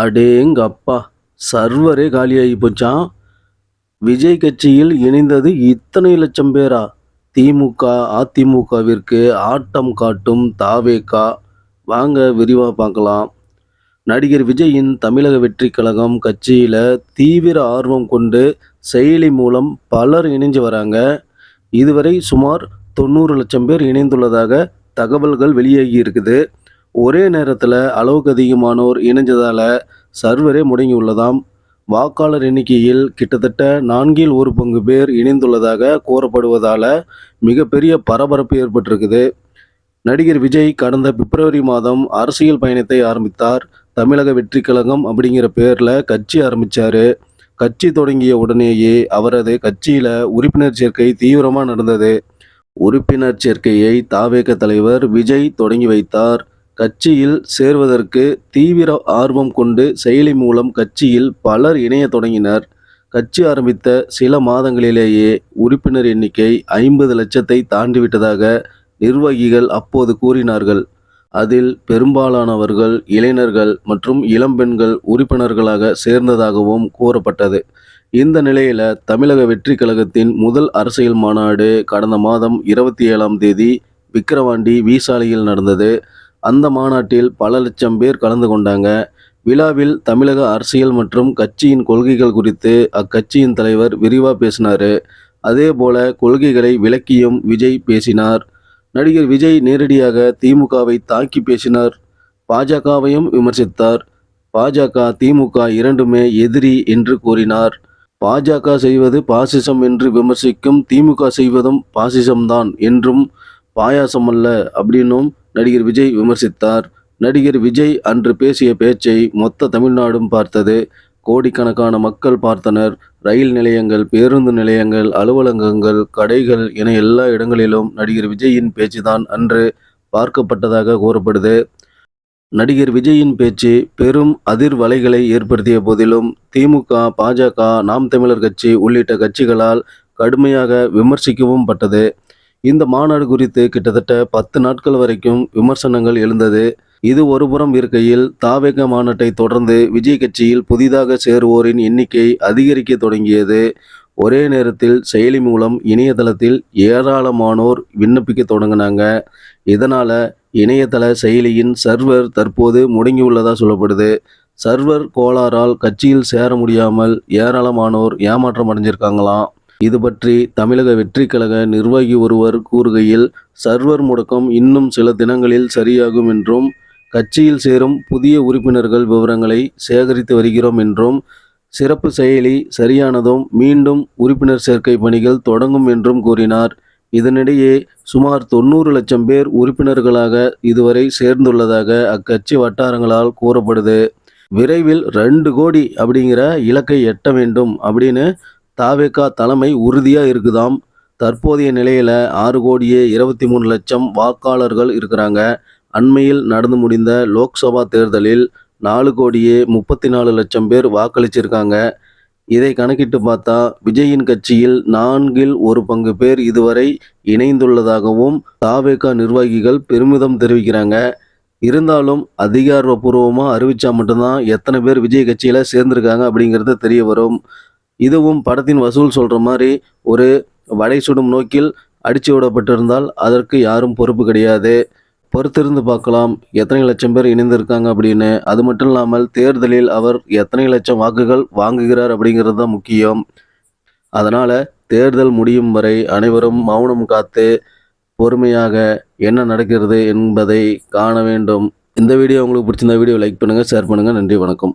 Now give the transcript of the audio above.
அடேங்கப்பா சர்வரே காலியாகி போச்சான் விஜய் கட்சியில் இணைந்தது இத்தனை லட்சம் பேரா? திமுக அதிமுகவிற்கு ஆட்டம் காட்டும் தாவேக்கா? வாங்க விரிவாக பார்க்கலாம். நடிகர் விஜயின் தமிழக வெற்றி கழகம் கட்சியில் தீவிர ஆர்வம் கொண்டு செயலி மூலம் பலர் இணைஞ்சு வராங்க. இதுவரை சுமார் தொண்ணூறு லட்சம் பேர் இணைந்துள்ளதாக தகவல்கள் வெளியாகி இருக்குது. ஒரே நேரத்தில் அளவுக்கு அதிகமானோர் இணைஞ்சதால் சர்வரே முடங்கியுள்ளதாம் வாக்காளர் எண்ணிக்கையில் கிட்டத்தட்ட நான்கில் ஒரு பங்கு பேர் இணைந்துள்ளதாக கூறப்படுவதால் மிகப்பெரிய பரபரப்பு ஏற்பட்டிருக்குது. நடிகர் விஜய் கடந்த பிப்ரவரி மாதம் அரசியல் பயணத்தை ஆரம்பித்தார். தமிழக வெற்றி கழகம் அப்படிங்கிற பேரில் கட்சி ஆரம்பித்தார் கட்சி தொடங்கிய உடனேயே அவரது கட்சியில் உறுப்பினர் சேர்க்கை தீவிரமாக நடந்தது. உறுப்பினர் சேர்க்கையை தாவேக தலைவர் விஜய் தொடங்கி வைத்தார். கட்சியில் சேர்வதற்கு தீவிர ஆர்வம் கொண்டு செயலி மூலம் கட்சியில் பலர் இணைய தொடங்கினர். கட்சி ஆரம்பித்த சில மாதங்களிலேயே உறுப்பினர் எண்ணிக்கை ஐம்பது லட்சத்தை தாண்டிவிட்டதாக நிர்வாகிகள் அப்போது கூறினார்கள். அதில் பெரும்பாலானவர்கள் இளைஞர்கள் மற்றும் இளம்பெண்கள் உறுப்பினர்களாக சேர்ந்ததாகவும் கூறப்பட்டது. இந்த நிலையில தமிழக வெற்றி கழகத்தின் முதல் அரசியல் மாநாடு கடந்த மாதம் இருபத்தி ஏழாம் தேதி விக்கிரவாண்டி விசாலையில் நடந்தது. அந்த மாநாட்டில் பல லட்சம் பேர் கலந்து கொண்டாங்க. விழாவில் தமிழக அரசியல் மற்றும் கட்சியின் கொள்கைகள் குறித்து அக்கட்சியின் தலைவர் விரிவாக பேசினார். அதே போல கொள்கைகளை விளக்கியும் விஜய் பேசினார். நடிகர் விஜய் நேரடியாக திமுகவை தாக்கி பேசினார். பாஜகவையும் விமர்சித்தார். பாஜக திமுக இரண்டுமே எதிரி என்று கூறினார். பாஜக செய்வது பாசிசம் என்று விமர்சிக்கும் திமுக செய்வதும் பாசிசம்தான் என்றும் பாயாசம் அல்ல அப்படின்னும் நடிகர் விஜய் விமர்சித்தார். நடிகர் விஜய் அன்று பேசிய பேச்சை மொத்த தமிழ்நாடும் பார்த்தது. கோடிக்கணக்கான மக்கள் பார்த்தனர். ரயில் நிலையங்கள் பேருந்து நிலையங்கள் அலுவலகங்கள் கடைகள் என எல்லா இடங்களிலும் நடிகர் விஜயின் பேச்சுதான் அன்று பார்க்கப்பட்டதாக கூறப்படுது. நடிகர் விஜயின் பேச்சு பெரும் அதிர்வலைகளை ஏற்படுத்திய போதிலும் திமுக பாஜக நாம் தமிழர் கட்சி உள்ளிட்ட கட்சிகளால் கடுமையாக விமர்சிக்கவும் பட்டது. இந்த மாநாடு குறித்து கிட்டத்தட்ட பத்து நாட்கள் வரைக்கும் விமர்சனங்கள் எழுந்தது. இது ஒருபுறம் இருக்கையில் தாவேக மாநாட்டை தொடர்ந்து விஜய் கட்சியில் புதிதாக சேருவோரின் எண்ணிக்கை அதிகரிக்க தொடங்கியது. ஒரே நேரத்தில் செயலி மூலம் இணையதளத்தில் ஏராளமானோர் விண்ணப்பிக்க தொடங்கினாங்க. இதனால் இணையதள செயலியின் சர்வர் தற்போது முடங்கியுள்ளதாக சொல்லப்படுது. சர்வர் கோளாறால் கட்சியில் சேர முடியாமல் ஏராளமானோர் ஏமாற்றம் அடைஞ்சிருக்காங்களாம். இது பற்றி தமிழக வெற்றி கழக நிர்வாகி ஒருவர் கூறுகையில் சர்வர் முடக்கம் இன்னும் சில தினங்களில் சரியாகும் என்றும் கட்சியில் சேரும் புதிய உறுப்பினர்கள் விவரங்களை சேகரித்து வருகிறோம் என்றும் சிறப்பு செயலி சரியானதும் மீண்டும் உறுப்பினர் சேர்க்கை பணிகள் தொடங்கும் என்றும் கூறினார். இதனிடையே சுமார் தொண்ணூறு லட்சம் பேர் உறுப்பினர்களாக இதுவரை சேர்ந்துள்ளதாக அக்கட்சி வட்டாரங்களால் கூறப்படுது. விரைவில் ரெண்டு கோடி அப்படிங்கிற இலக்கை எட்ட வேண்டும் அப்படின்னு தாவேகா தலைமை உறுதியாக இருக்குதாம். தற்போதைய நிலையில் ஆறு கோடியே இருபத்தி மூணு லட்சம் வாக்காளர்கள் இருக்கிறாங்க. அண்மையில் நடந்து முடிந்த லோக்சபா தேர்தலில் நாலு கோடியே முப்பத்தி நாலு லட்சம் பேர் வாக்களிச்சிருக்காங்க. இதை கணக்கிட்டு பார்த்தா விஜயின் கட்சியில் நான்கில் ஒரு பங்கு பேர் இதுவரை இணைந்துள்ளதாகவும் தாவேகா நிர்வாகிகள் பெருமிதம் தெரிவிக்கிறாங்க. இருந்தாலும் அதிகாரப்பூர்வமாக அறிவித்தா மட்டும்தான் எத்தனை பேர் விஜய் கட்சியில் சேர்ந்திருக்காங்க அப்படிங்கிறது தெரிய வரும். இதுவும் படத்தின் வசூல் சொல்கிற மாதிரி ஒரு வடை சுடும் நோக்கில் அடிச்சு விடப்பட்டிருந்தால் அதற்கு யாரும் பொறுப்பு கிடையாது. பொறுத்திருந்து பார்க்கலாம். எத்தனை லட்சம் பேர் இணைந்திருக்காங்க அப்படின்னு. அது மட்டும் இல்லாமல் தேர்தலில் அவர் எத்தனை லட்சம் வாக்குகள் வாங்குகிறார் அப்படிங்கிறது தான் முக்கியம். அதனால் தேர்தல் முடியும் வரை அனைவரும் மௌனம் காத்து பொறுமையாக என்ன நடக்கிறது என்பதை காண வேண்டும். இந்த வீடியோ உங்களுக்கு பிடிச்சிருந்த வீடியோ லைக் பண்ணுங்கள் ஷேர் பண்ணுங்கள் நன்றி வணக்கம்.